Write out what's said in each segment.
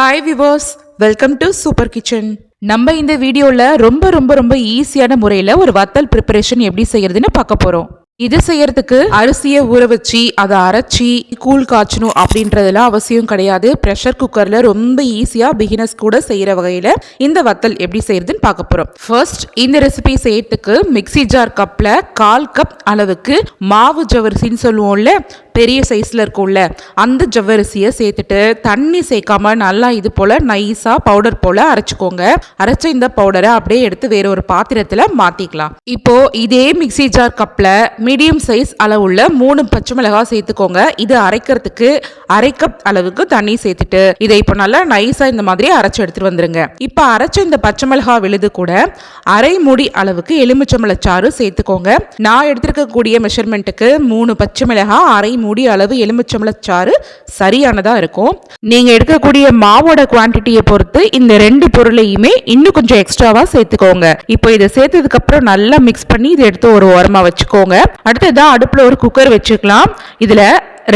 Hi viewers welcome to super kitchen நம்ம இந்த வீடியோவில் ரொம்ப ரொம்ப ரொம்ப ஈஸியான முறையில் ஒரு வத்தல் ப்ரிப்பரேஷன் எப்படி செய்யறதுன்னு பார்க்க போகிறோம் இது செய்யறதுக்கு அரிசியை ஊற வச்சு அதை அரைச்சி கூழ் காய்ச்சணும் அப்படின்றதெல்லாம் அவசியம் கிடையாது. ப்ரெஷர் குக்கரில் ரொம்ப ஈஸியாக பிகினர்ஸ் கூட செய்கிற வகையில் இந்த வத்தல் எப்படி செய்யறதுன்னு பார்க்க போகிறோம் ஃபர்ஸ்ட் இந்த ரெசிபி செய்யறதுக்கு மிக்ஸி ஜார் கப்பில் கால் கப் அளவுக்கு மாவு ஜவரிசின்னு சொல்லுவோம்ல பெரிய சைஸில் இருக்கும்ல அந்த ஜவ்வரிசியை சேர்த்துட்டு தண்ணி சேர்க்காம நல்லா இது போல் நைஸாக பவுடர் போல் அரைச்சிக்கோங்க. அரைச்ச இந்த பவுடரை அப்படியே எடுத்து வேற ஒரு பாத்திரத்தில் மாற்றிக்கலாம் இப்போ இதே மிக்ஸி ஜார் கப்பில் மீடியம் சைஸ் அளவுள்ள மூணு பச்சை மிளகாய் சேர்த்துக்கோங்க. இது அரைக்கிறதுக்கு அரை கப் அளவுக்கு தண்ணி சேர்த்துட்டு இதை இப்போ நல்லா நைஸாக இந்த மாதிரி அரைச்சி எடுத்துட்டு வந்துருங்க. இப்போ அரைச்ச இந்த பச்சை மிளகாய் விழுது கூட அரை மூடி அளவுக்கு எலுமிச்சம்பழச்சாறு சேர்த்துக்கோங்க. நான் எடுத்திருக்கக்கூடிய மெஷர்மெண்ட்டுக்கு மூணு பச்சை மிளகாய் அரை மூடி அளவு எலுமிச்சம்பளச்சாறு சரியானதாக இருக்கும். நீங்கள் எடுக்கக்கூடிய மாவோட குவான்டிட்டியை பொறுத்து இந்த ரெண்டு பொருளையுமே இன்னும் கொஞ்சம் எக்ஸ்ட்ராவாக சேர்த்துக்கோங்க. இப்போ இதை சேர்த்ததுக்கப்புறம் நல்லா மிக்ஸ் பண்ணி இதை எடுத்து ஒரு உரமாக வச்சுக்கோங்க. அடுத்ததான் அடுப்பில் ஒரு குக்கர் வச்சுக்கலாம். இதில்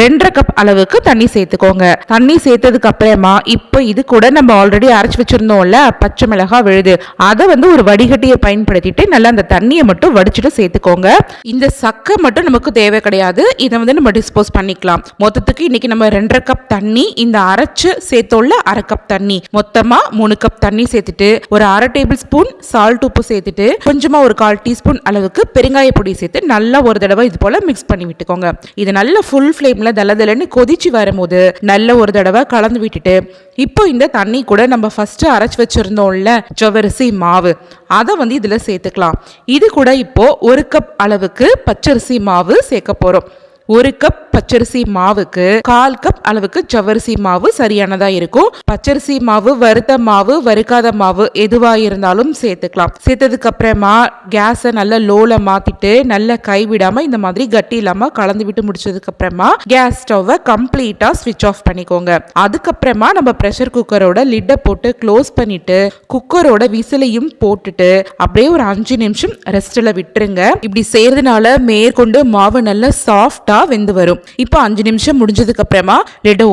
ரெண்டரை கப் அளவுக்கு தண்ணி சேர்த்துக்கோங்க. தண்ணி சேர்த்ததுக்கு அப்புறமா இப்போ இது கூட நம்ம ஆல்ரெடி அரைச்சி வச்சிருந்தோம்ல பச்சை மிளகாய் விழுது. அதை வந்து ஒரு வடிகட்டியை பயன்படுத்திட்டு நல்லா அந்த தண்ணியை மட்டும் வடிச்சிட்டு சேர்த்துக்கோங்க. இந்த சக்கை மட்டும் நமக்கு தேவை கிடையாது. இதை வந்து நம்ம டிஸ்போஸ் பண்ணிக்கலாம். மொத்தத்துக்கு இன்னைக்கு நம்ம ரெண்டரை கப் தண்ணி இந்த அரைச்சு சேர்த்தோம்ல அரை கப் தண்ணி. மொத்தமா மூணு கப் தண்ணி சேர்த்துட்டு ஒரு அரை டேபிள் ஸ்பூன் சால்ட் உப்பு சேர்த்துட்டு கொஞ்சமா ஒரு கால் டீஸ்பூன் அளவுக்கு பெருங்காய பொடி சேர்த்து நல்லா ஒரு தடவை இது போல மிக்ஸ் பண்ணி விட்டுக்கோங்க. இது நல்ல ஃபுல் ஃபிளேம் தல தலன்னு கொதிச்சு வரும்போது நல்ல ஒரு தடவை கலந்து விட்டுட்டு இப்போ இந்த தண்ணி கூட நம்ம ஃபஸ்ட்டு அரைச்சு வச்சிருந்தோம்ல ஜவரிசி மாவு அதை வந்து இதுல சேர்த்துக்கலாம். இது கூட இப்போ ஒரு கப் அளவுக்கு பச்சரிசி மாவு சேர்க்க போறோம். ஒரு கப் பச்சரிசி மாவுக்கு கால் கப் அளவுக்கு ஜவ்வரிசி மாவு சரியானதா இருக்கும். பச்சரிசி மாவு வறுத்த மாவு வறுக்காத மாவு எதுவா இருந்தாலும் சேர்த்துக்கலாம். சேர்த்ததுக்கு அப்புறமா கேஸை நல்ல லோல மாத்திட்டு நல்ல கைவிடாம இந்த மாதிரி கட்டி இல்லாம கலந்து விட்டு முடிச்சதுக்கு அப்புறமா கேஸ் ஸ்டவ்வை கம்ப்ளீட்டா ஸ்விட்ச் ஆஃப் பண்ணிக்கோங்க. அதுக்கப்புறமா நம்ம ப்ரெஷர் குக்கரோட லிட்டை போட்டு க்ளோஸ் பண்ணிட்டு குக்கரோட விசிலையும் போட்டுட்டு அப்படியே ஒரு அஞ்சு நிமிஷம் ரெஸ்ட்ல விட்டுருங்க. இப்படி செய்யறதுனால மேற்கொண்டு மாவு நல்ல சாஃப்டா வெந்து வரும். இப்போ அஞ்சு நிமிஷம் முடிஞ்சதுக்கு அப்புறமா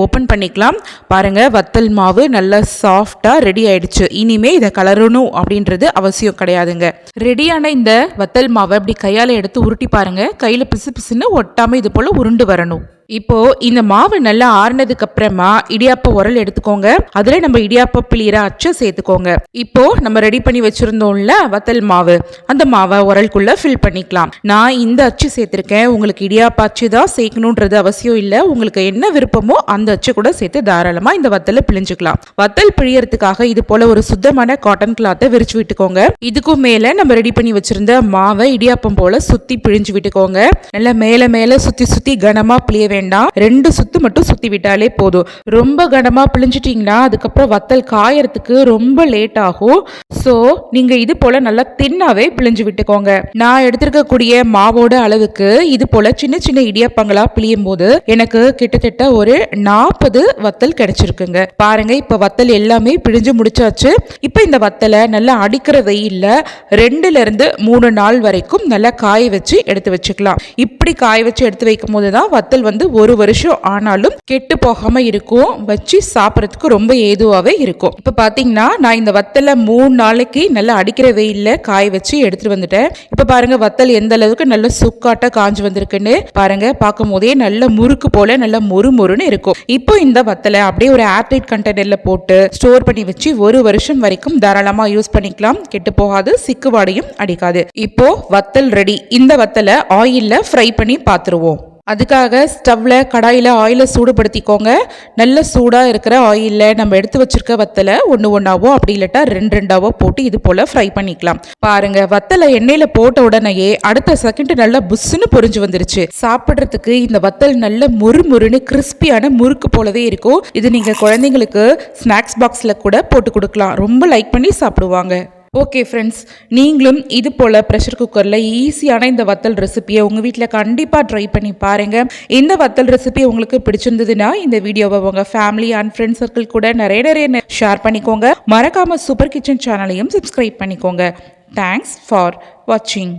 ஓப்பன் பண்ணிக்கலாம். பாருங்கள் வத்தல் மாவு நல்லா சாஃப்டாக ரெடி ஆயிடுச்சு. இனிமே இதை கலரணும் அப்படின்றது அவசியம் கிடையாதுங்க. ரெடியான இந்த வத்தல் மாவை அப்படி கையால் எடுத்து உருட்டி பாருங்கள் கையில் பிசு பிசுன்னு ஒட்டாமல் இது போல் உருண்டு வரணும். இப்போ இந்த மாவு நல்லா ஆறுனதுக்கு அப்புறமா இடியாப்ப உரல் எடுத்துக்கோங்க. அதுல நம்ம இடியாப்ப பிளிகிற அச்சை சேர்த்துக்கோங்க. இப்போ நம்ம ரெடி பண்ணி வச்சிருந்தோம்ல வத்தல் மாவு. அந்த மாவை உரல்குள்ள ஃபில் பண்ணிக்கலாம். நான் இந்த அச்சு சேர்த்திருக்கேன். உங்களுக்கு இடியாப்ப அச்சு தான் சேர்க்கணுன்றது அவசியம் இல்லை. உங்களுக்கு என்ன விருப்பமோ அந்த அச்சு கூட சேர்த்து தாராளமா இந்த வத்தலை பிழிஞ்சுக்கலாம். வத்தல் பிழியறதுக்காக இது போல ஒரு சுத்தமான காட்டன் கிளாத்தை விரிச்சு விட்டுக்கோங்க. இதுக்கும் மேல நம்ம ரெடி பண்ணி வச்சிருந்த மாவை இடியாப்பம் போல சுத்தி பிழிஞ்சு விட்டுக்கோங்க. நல்லா மேல மேல சுத்தி சுத்தி கனமா பிழிய வேண்டும் ரெண்டு சுத்து மட்டும் சுத்தி விட்டாலே போதும். ரொம்ப கனமா பிழிஞ்சிட்டிங்கன்னா அதுக்கப்புறம் வத்தல் காயறதுக்கு ரொம்ப லேட் ஆகும். ஸோ நீங்க இது போல நல்லா தின்னாவே பிழிஞ்சு விட்டுக்கோங்க. நான் எடுத்திருக்கக்கூடிய மாவோட அளவுக்கு இது போல சின்ன சின்ன இடியாப்பங்களா பிழியும் போது எனக்கு கிட்டத்தட்ட ஒரு நாற்பது வத்தல் கிடைச்சிருக்குங்க. பாருங்க இப்ப வத்தல் எல்லாமே பிழிஞ்சு முடிச்சாச்சு. இப்ப இந்த வத்தலை நல்லா அடிக்கிற வெயில்ல ரெண்டுல இருந்து மூணு நாள் வரைக்கும் நல்லா காய வச்சு எடுத்து வச்சுக்கலாம். இப்படி காய வச்சு எடுத்து வைக்கும் போது தான் வத்தல் வந்து ஒரு வருஷம் ஆனாலும் கெட்டு போகாம இருக்கும் வச்சு சாப்பிட்றதுக்கு ரொம்ப ஏதுவாகவே இருக்கும். இப்போ பார்த்தீங்கன்னா நான் இந்த வத்தலை மூணு நாளைக்கு நல்லா அடிக்கிற வெயில்ல காய வச்சு எடுத்துட்டு வந்துட்டேன். இப்போ பாருங்க வத்தல் எந்த அளவுக்கு நல்ல சுக்காட்டா காஞ்சு வந்திருக்குன்னு பாருங்க. பார்க்கும் போதே நல்ல முறுக்கு போல நல்ல மொறு மொறுன்னு இருக்கும். இப்போ இந்த வத்தலை அப்படியே ஒரு ஏர்டைட் கண்டெய்னர்ல போட்டு ஸ்டோர் பண்ணி வச்சு ஒரு வருஷம் வரைக்கும் தாராளமா யூஸ் பண்ணிக்கலாம். கெட்டு போகாது சிக்கு வாடையும் அடிக்காது. இப்போ வத்தல் ரெடி. இந்த வத்தலை ஆயில்ல ஃப்ரை பண்ணி பார்த்துருவோம் அதுக்காக ஸ்டவ்வில் கடாயில் ஆயிலை சூடுபடுத்திக்கோங்க. நல்ல சூடாக இருக்கிற ஆயிலில் நம்ம எடுத்து வச்சுருக்க வத்தலை ஒன்று ஒன்றாவோ அப்படி இல்லட்டா ரெண்டு ரெண்டாவோ போட்டு இது போல் ஃப்ரை பண்ணிக்கலாம். பாருங்கள் வத்தலை எண்ணெயில் போட்ட உடனேயே அடுத்த செகண்ட் நல்லா புஷ்ஷுன்னு பொரிஞ்சு வந்துருச்சு. சாப்பிட்றதுக்கு இந்த வத்தல் நல்ல முறு முறுன்னு கிறிஸ்பியான முறுக்கு போலவே இருக்கும். இது நீங்கள் குழந்தைங்களுக்கு ஸ்நாக்ஸ் பாக்ஸில் கூட போட்டு கொடுக்கலாம். ரொம்ப லைக் பண்ணி சாப்பிடுவாங்க. ஓகே ஃப்ரெண்ட்ஸ் நீங்களும் இது போல் ப்ரெஷர் குக்கரில் ஈஸியான இந்த வத்தல் ரெசிபியை உங்கள் வீட்டில் கண்டிப்பாக ட்ரை பண்ணி பாருங்கள் இந்த வத்தல் ரெசிபி உங்களுக்கு பிடிச்சிருந்ததுன்னா இந்த வீடியோவை உங்கள் ஃபேமிலி அண்ட் ஃப்ரெண்ட்ஸ் சர்க்கிள் கூட நிறைய நிறைய ஷேர் பண்ணிக்கோங்க. மறக்காமல் சூப்பர் கிச்சன் சேனலையும் சப்ஸ்கிரைப் பண்ணிக்கோங்க. தேங்க்ஸ் ஃபார் வாட்சிங்